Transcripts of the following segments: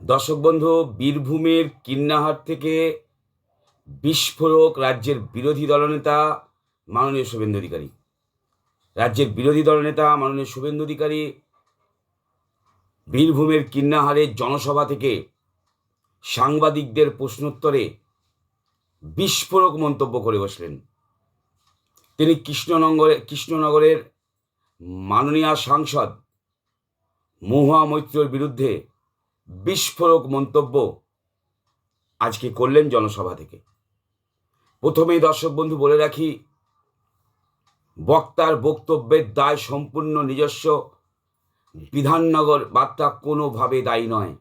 দর্শক বন্ধু, বীরভূমের কিন্নাহাট থেকে বিস্ফোরক রাজ্যের বিরোধী দলনেতা মাননীয় শুভেন্দু অধিকারী। রাজ্যের বিরোধী দলনেতা মাননীয় শুভেন্দু অধিকারী বীরভূমের কিন্নাহারের জনসভা থেকে সাংবাদিকদের প্রশ্নোত্তরে বিস্ফোরক মন্তব্য করে বসলেন। তিনি কৃষ্ণনগরে, কৃষ্ণনগরের মাননীয় সাংসদ মহুয়া মৈত্রর বিরুদ্ধে বিস্ফোরক মন্তব্য আজকে করলেন জনসভা থেকে। প্রথমেই দর্শক বন্ধু বলে রাখি, বক্তার বক্তব্যের দায় সম্পূর্ণ নিজস্ব, বিধাননগর বার্তা কোনোভাবে দায়ী নয়।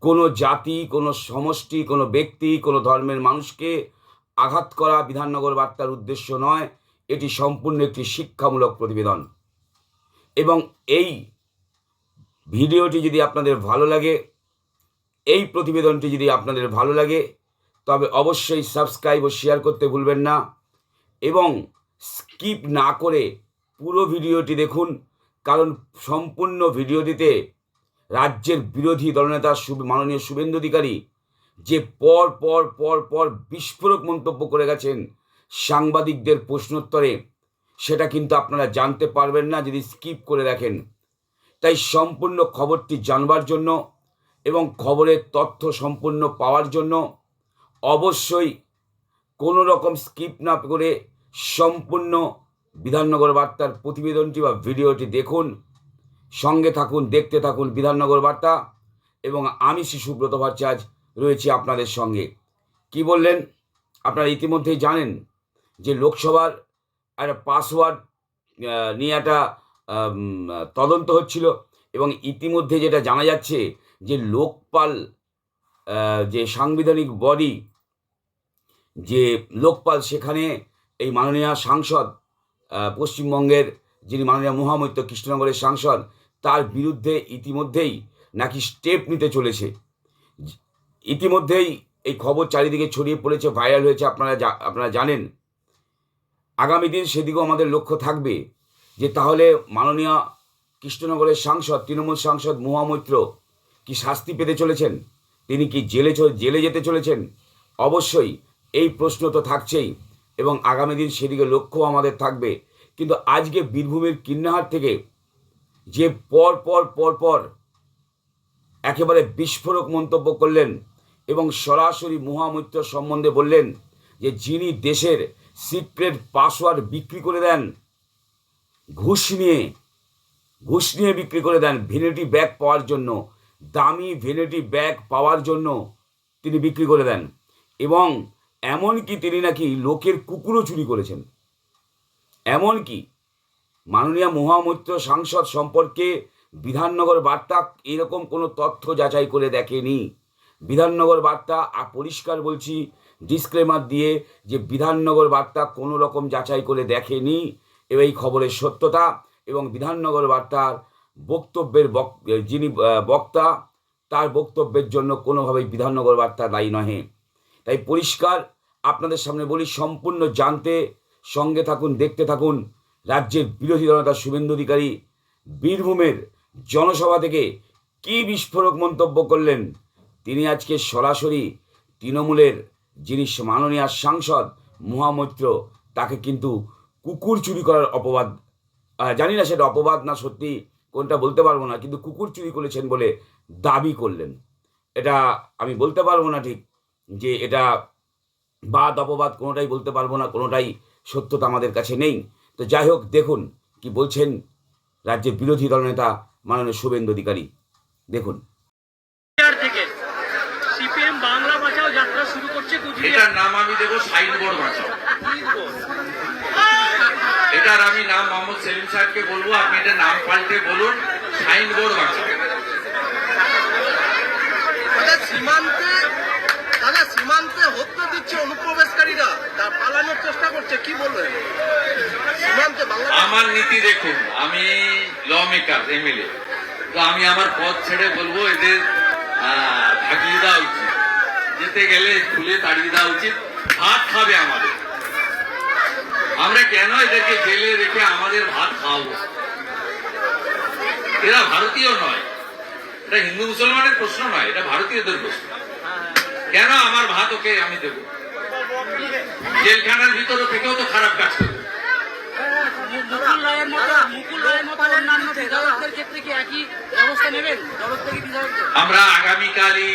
কোনো জাতি, কোনো সমষ্টি, কোনো ব্যক্তি, কোনো ধর্মের মানুষকে আঘাত করা বিধাননগর বার্তার উদ্দেশ্য নয়, এটি সম্পূর্ণ একটি শিক্ষামূলক প্রতিবেদন। এবং এই ভিডিওটি যদি আপনাদের ভালো লাগে, এই প্রতিবেদনটি যদি আপনাদের ভালো লাগে, তবে অবশ্যই সাবস্ক্রাইব ও শেয়ার করতে ভুলবেন না এবং স্কিপ না করে পুরো ভিডিওটি দেখুন, কারণ সম্পূর্ণ ভিডিওটিতে রাজ্যের বিরোধী দলনেতা মাননীয় শুভেন্দু অধিকারী যে পর পর পর পর বিস্ফোরক মন্তব্য করে গেছেন সাংবাদিকদের প্রশ্নোত্তরে, সেটা কিন্তু আপনারা জানতে পারবেন না যদি স্কিপ করে দেখেন। তাই সম্পূর্ণ খবরটি জানবার জন্য এবং খবরের তথ্য সম্পূর্ণ পাওয়ার জন্য অবশ্যই কোনো রকম স্কিপ না করে সম্পূর্ণ বিধাননগর বার্তার প্রতিবেদনটি বা ভিডিওটি দেখুন, সঙ্গে থাকুন, দেখতে থাকুন বিধাননগর বার্তা এবং আমি শিশুব্রত ভট্টাচার্য রয়েছি আপনাদের সঙ্গে। কি বললেন? আপনারা ইতিমধ্যেই জানেন যে লোকসভার একটা পাসওয়ার্ড নিয়ে একটা তদন্ত হচ্ছিল এবং ইতিমধ্যে যেটা জানা যাচ্ছে যে লোকপাল যে সাংবিধানিক বডি যে লোকপাল সেখানে এই মাননীয় সাংসদ পশ্চিমবঙ্গের যিনি মাননীয় মহামৈত্য কৃষ্ণনগরের সাংসদ, তার বিরুদ্ধে ইতিমধ্যেই নাকি স্টেপ নিতে চলেছে। ইতিমধ্যেই এই খবর চারিদিকে ছড়িয়ে পড়েছে ভাইরাল হয়েছে, আপনারা আপনারা জানেন। আগামী দিন সেদিকেও আমাদের লক্ষ্য থাকবে। যে তাহলে মাননীয় কৃষ্ণনগরের সাংসদ, তৃণমূল সাংসদ মহামৈত্র কি শাস্তি পেতে চলেছেন? তিনি কি জেলে জেলে যেতে চলেছেন? অবশ্যই এই প্রশ্ন তো থাকছেই এবং আগামী দিন সেদিকে লক্ষ্য আমাদের থাকবে। কিন্তু আজকে বীরভূমের কিন্নাহার থেকে যে পর পর পর পর একেবারে বিস্ফোরক মন্তব্য করলেন এবং সরাসরি মহামৈত্র সম্বন্ধে বললেন যে যিনি দেশের সিক্রেট পাসওয়ার্ড বিক্রি করে দেন ঘুষ নিয়ে ঘুষ নিয়ে বিক্রি করে দেন ভেনিটি ব্যাগ পাওয়ার জন্য, দামি ভেনিটি ব্যাগ পাওয়ার জন্য তিনি বিক্রি করে দেন। এবং এমনকি তিনি নাকি লোকের কুকুরও চুরি করেছেন। এমনকি মাননীয় মহামৈত্র সাংসদ সম্পর্কে বিধাননগর বার্তা এরকম কোনো তথ্য যাচাই করে দেখেনি। বিধাননগর বার্তা পরিষ্কার বলছি ডিসক্লেমার দিয়ে যে বিধাননগর বার্তা কোনো রকম যাচাই করে দেখেনি। এই খবরের সত্যতা এবং বিধাননগর বার্তার বক্তব্যের বক- যিনি বক্তা, তার বক্তব্যের জন্য কোনোভাবেই বিধাননগর বার্তা দায়ী নহে। তাই পরিষ্কার আপনাদের সামনে বলি, সম্পূর্ণ জানতে, সঙ্গে থাকুন, দেখতে থাকুন রাজ্যের বিরোধী দলনেতা শুভেন্দু অধিকারী বীরভূমের জনসভা থেকে কি বিস্ফোরক মন্তব্য করলেন? তিনি আজকে সরাসরি তৃণমূলের যিনি মাননীয় সাংসদ মহামৈত্র, তাকে কিন্তু কুকুর চুরি করার অপবাদ। জানি না সেটা অপবাদ না সত্যি কোনটা বলতে পারব না কিন্তু কুকুর চুরি করেছেন বলে দাবি করলেন। এটা আমি বলতে পারব না ঠিক যে এটা বাদ অপবাদ কোনোটাই বলতে পারব না কোনোটাই সত্যতা আমাদের কাছে নেই। তো যাই হোক দেখুন কি বলছেন রাজ্যের বিরোধী দলনেতা মাননীয় শুভেন্দু অধিকারী। দেখুন। সিপিএম বাংলা বাঁচাও যাত্রা শুরু করছে এটার নাম আমি দেবো সাইনবোর্ড বাঁচাও। এটার আমি নাম মোহাম্মদ সেলিম সাহেবকে বলব আপনি এটা নাম পাল্টে বলুন সাইনবোর্ড বাঁচাও দাদা সীমান্তে দাদা সীমান্তে হত্যা দিচ্ছে অনুপ্রবেশকারীরা তা পালানোর চেষ্টা করছে কি বলবেন? সীমান্তে আমার নীতি দেখুন আমি ল মেকার এমএলএ তো আমি আমার পদ ছেড়ে বলব এদের ভাগিয়ে দেওয়া উচিত। যেতে গেলে খুলে তাড়িয়ে দেওয়া উচিত। ভাত খাবে আমাদের। আমরা কেন এদেরকে জেলে রেখে আমাদের ভাত খাওয়াবো? এরা ভারতীয় নয়। এটা হিন্দু মুসলমানের প্রশ্ন নয়, এটা ভারতীয়দের প্রশ্ন। কেন আমার ভাত ওকে আমি দেব? জেলখানার ভিতরে থেকেও তো খারাপ কাজ করে মুকুল রায়ের মতো মুকুল রায়ের মতো অন্যান্য বিধায়কদের ক্ষেত্রে কি একই ব্যবস্থা নেবেন জগৎত্যাগী বিধায়কদের আমরা আগামীকালই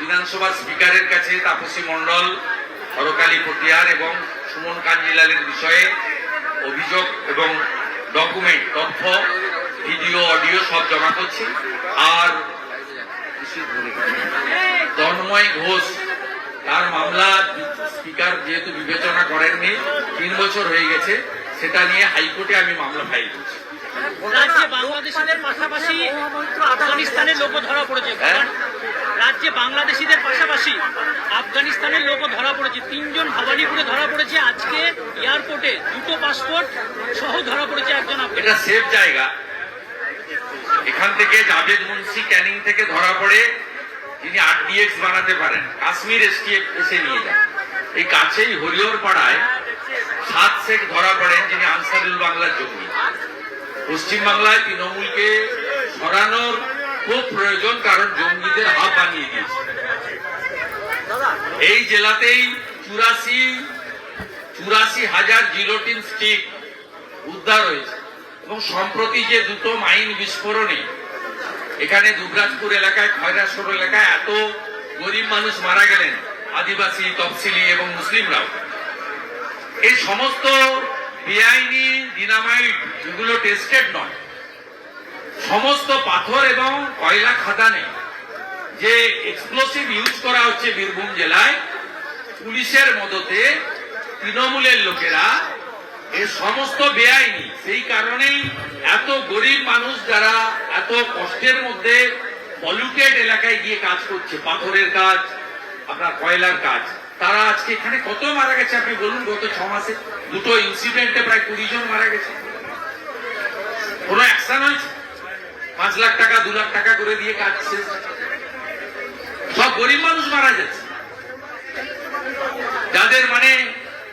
বিধানসভা স্পিকারের কাছে তাপসী মন্ডল হরকালী পটিয়ার এবং সুমন কাঞ্জিলালের বিষয়ে অভিযোগ এবং ডকুমেন্ট তথ্য ভিডিও অডিও সব জমা করছি। আর তন্ময় ঘোষ তার মামলা স্পিকার যেহেতু বিবেচনা করেননি তিন বছর হয়ে গেছে সেটা নিয়ে হাইকোর্টে আমি মামলা ফাইল করছি। রাজ্যে বাংলাদেশিদের পাশাপাশি আফগানিস্তানের লোকও ধরা পড়েছে। হ্যাঁ? রাজ্যে বাংলাদেশিদের পাশাপাশি আফগানিস্তানের লোকও ধরা পড়েছে। তিনজন ভবানীপুরে ধরা পড়েছে। আজকে এয়ারপোর্টে দুটো পাসপোর্ট সহ ধরা পড়েছে একজন এটা সেফ জায়গা। এখান থেকে জাভেদ মুন্সি ক্যানিং থেকে ধরা পড়ে। তিনি আরডিএক্স বানাতে পারেন। কাশ্মীর এসটিএফ এসে নিয়ে যান এই কাছেই হরিহর পাড়ায় সাত শেখ ধরা পড়েন, যিনি আনসারুল বাংলার জঙ্গি। পশ্চিমবাংলায় তৃণমূলকে খুব প্রয়োজন কারণ জঙ্গিদের হাব বানিয়ে দিয়েছে। এই জেলাতেই চুরাশি চুরাশি হাজার জিলোটিন স্টিক উদ্ধার হয়েছে এবং সম্প্রতি যে দুটো মাইন বিস্ফোরণে এখানে দুবরাজপুর এলাকায়, খয়রাসর এলাকায় এত গরিব মানুষ মারা গেলেন আদিবাসী, তফসিলি এবং মুসলিমরাও। এই সমস্ত বেআইনি, ডিনামাইট, যেগুলো টেস্টেড নয় সমস্ত পাথর এবং কয়লা খাদানে যে এক্সপ্লোসিভ ইউজ করা হচ্ছে বীরভূম জেলায়, পুলিশের মদতে তৃণমূলের লোকেরা এই সমস্ত বেআইনি। সেই কারণেই এত গরিব মানুষ যারা এত কষ্টের মধ্যে পলিউটেড এলাকায় গিয়ে কাজ করছে, পাথরের কাজ, আপনার কয়লার কাজ। তারা আজকে এখানে কত মারা গেছে? আপনি বলুন, গত ছ মাসে দুটো ইনসিডেন্টে প্রায় কুড়ি জন মারা গেছে। কোনো অ্যাকশন হয়েছে? পাঁচ লাখ টাকা, দু লাখ টাকা করে দিয়ে শেষ। সব গরিব মানুষ মারা যাচ্ছে যাদের মানে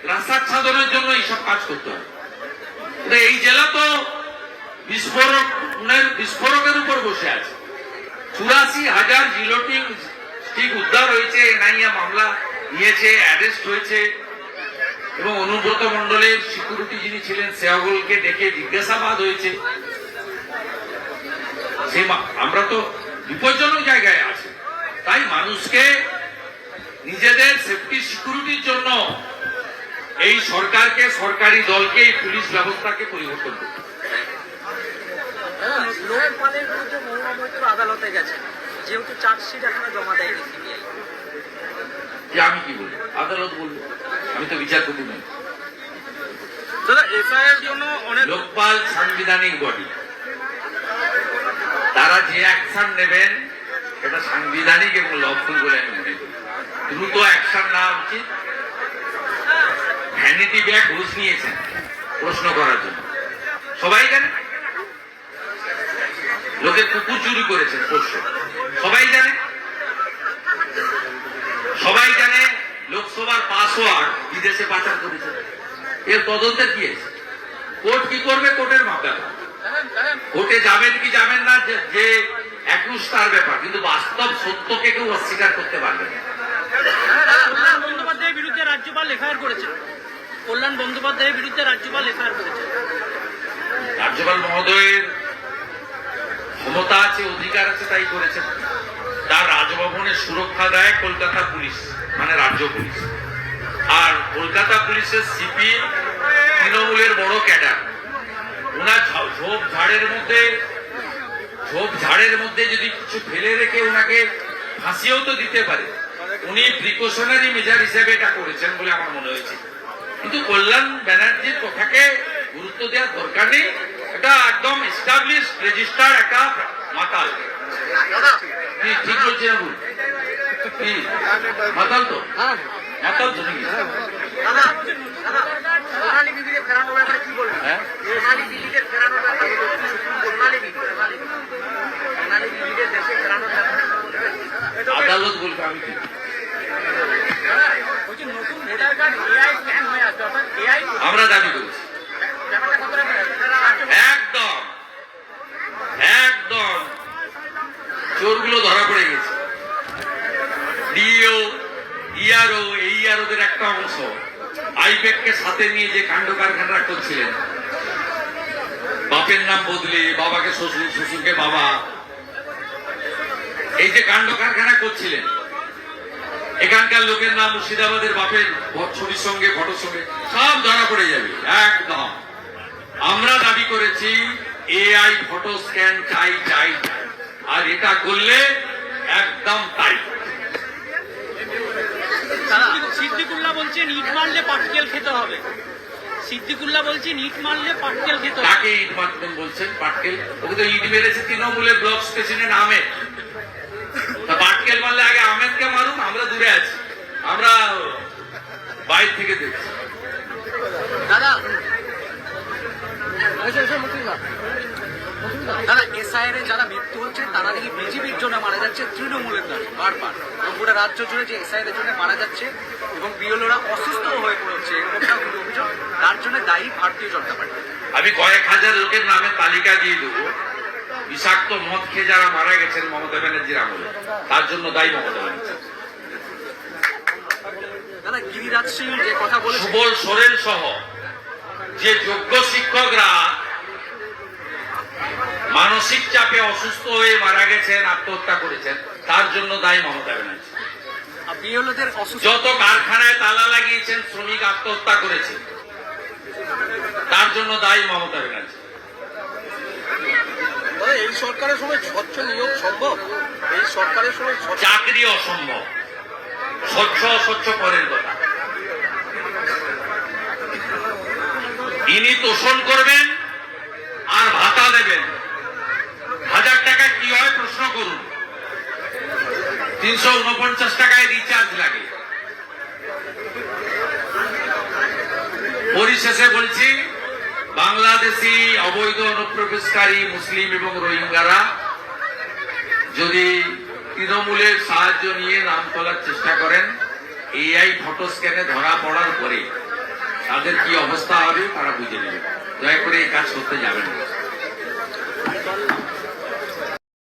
প্রাসাচ্ছাদনের জন্য এইসব কাজ করতে হয়। এই জেলা তো বিস্ফোরণের বিস্ফোরকের উপর বসে আছে। চুরাশি হাজার জিলোটিং স্টিক উদ্ধার হয়েছে, এনআইএ মামলা নিয়েছে, অ্যারেস্ট হয়েছে। এবং অনুব্রত মন্ডলের সিকিউরিটি যিনি ছিলেন, সেহগলকে ডেকে জিজ্ঞাসাবাদ হয়েছে। মা- আমরা তো বিপজ্জনক জায়গায় আছি। তাই মানুষকে নিজেদের সেফটি সিকিউরিটির জন্য এই সরকারকে সরকারি দলকে এই পুলিশ ব্যবস্থাকে পরিবর্তন করতে আদালতে গেছে। যেহেতু চার্জশিট এখনও জমা দেয়নি সিবিআই। যে আমি কি বলব? আদালত বলব। আমি তো বিচারপতি নই। দাদা এসআইয়ের জন্য অনেক লোকপাল সাংবিধানিক বডি তারা যে অ্যাকশন নেবেন, এটা সাংবিধানিক এবং লফুল বলে আমি করি। দ্রুত অ্যাকশন নেওয়া উচিত। ভ্যানিটি ব্যাগ ঘুষ নিয়েছেন প্রশ্ন করার জন্য। সবাই জানে? লোকের কুকুর চুরি করেছেন প্রশ্ন। সবাই জানে? সবাই জানে লোকসভার পাসওয়ার্ড বিদেশে পাচার করেছে। এর তদন্তের কি আছে? কোর্ট কি করবে? কোর্টের ব্যাপার কোর্টে যাবেন কি যাবেন না যে- একুশ তার ব্যাপার। কিন্তু বাস্তব সত্যকে কেউ অস্বীকার করতে পারবে না। বন্দ্যোপাধ্যায়ের বিরুদ্ধে রাজ্যপাল এফআইআর করেছে কল্যাণ বন্দ্যোপাধ্যায়ের বিরুদ্ধে রাজ্যপাল এফআইআর করেছে রাজ্যপাল মহোদয়ের ক্ষমতা আছে অধিকার আছে তাই করেছেন। তার রাজভবনের সুরক্ষা দেয় কলকাতা পুলিশ মানে রাজ্য পুলিশ। আর কলকাতা পুলিশের সিপি তৃণমূলের বড় ক্যাডার। ঝোপ ঝাড়ের মধ্যে ঝোপ ঝাড়ের মধ্যে যদি কিছু ফেলে রেখে ওনাকে ফাঁসিও তো দিতে পারে। উনি প্রিকশনারি মেজার হিসেবে এটা করেছেন বলে আমার মনে হয়েছে। কিন্তু কল্যাণ ব্যানার্জির কথাকে গুরুত্ব দেওয়ার দরকার নেই। এটা একদম এস্টাবলিশ রেজিস্টার একটা মাতাল। কি ঠিক বলছি না ভুল মাতাল তো? মাতাল তো নাকি আদালত বলবে আমি আমরা দাবি একদম। একদম। চোরগুলো ধরা পড়ে গেছে। ডিও ইআরও এই ইআরওদের একটা অংশ। আইপ্যাককে সাথে নিয়ে যে কাণ্ড কারখানা করছিলেন। বাপের নাম বদলে, বাবাকে শ্বশুর, শ্বশুরকে বাবা। এই যে কাণ্ড কারখানা করছিলেন, এখানকার লোকের নাম মুর্শিদাবাদের বাপের ছবির সঙ্গে, ফটোর সঙ্গে, সব ধরা পড়ে যাবে, একদম। আমরা দাবি করেছি, এআই ফটো স্ক্যান চাই চাই। আর এটা করলে একদম তাই সিদ্দিক- সিদ্দিকুল্লাহ বলছেন ইট মারলে পাটকেল খেতে হবে। সিদ্দিকুল্লাহ বলছেন ইট মারলে পাটকেল খেতে হবে। কাকে ইট মারতেন বলছেন পাটকেল? ওকে তো ইট মেরেছে তৃণমূলের ব্লক প্রেসিডেন্ট আহমেদ। তা পাটকেল মারলে আগে আহমেদকে মারুন আমরা দূরে আছি। আমরা বাইরে থেকে দেখছি। দাদা দাদা এসআইআর এ যারা মৃত্যু হচ্ছে তারা নাকি বিজেপির জন্য মারা যাচ্ছে তৃণমূলের দ্বারা বারবার। এবং গোটা রাজ্য জুড়ে যে এসআইআর এর জন্য মারা যাচ্ছে এবং বিএলওরা অসুস্থ হয়ে পড়ছে এরকমটা অভিযোগ তার জন্য দায়ী ভারতীয় জনতা পার্টি। আমি কয়েক হাজার লোকের নামে তালিকা দিয়ে দেবো। বিষাক্ত মদ খেয়ে যারা মারা গেছেন মমতা ব্যানার্জির আমলে তার জন্য দায়ী মমতা ব্যানার্জি। গিরিরাজ সিং যে কথা বলেছে সুবল সোরেন সহ যে যোগ্য শিক্ষকরা মানসিক চাপে অসুস্থ হয়ে মারা গেছেন আত্মহত্যা করেছেন তার জন্য দায়ী মমতা ব্যানার্জি। যত কারখানায় তালা লাগিয়েছেন শ্রমিক আত্মহত্যা করেছে তার জন্য দায়ী মমতা ব্যানার্জি। এই সরকারের সময় স্বচ্ছ নিয়োগ সম্ভব? এই সরকারের সময় চাকরি অসম্ভব। স্বচ্ছ অস্বচ্ছ পরের কথা। ইনি তোষণ করবেন আর ভাতা দেবেন। টাকা কি হয় প্রশ্ন করুন। তিনশো উনপঞ্চাশ টাকায় রিচার্জ লাগে। পরিশেষে বলছি, বাংলাদেশি অবৈধ অনুপ্রবেশকারী, মুসলিম এবং রোহিঙ্গারা যদি তৃণমূলের সাহায্য নিয়ে নাম তোলার চেষ্টা করেন এআই ফটো স্ক্যানে ধরা পড়ার পরে তাদের কি অবস্থা হবে তারা বুঝে নেবে। দয়া করে এই কাজ করতে যাবেন না।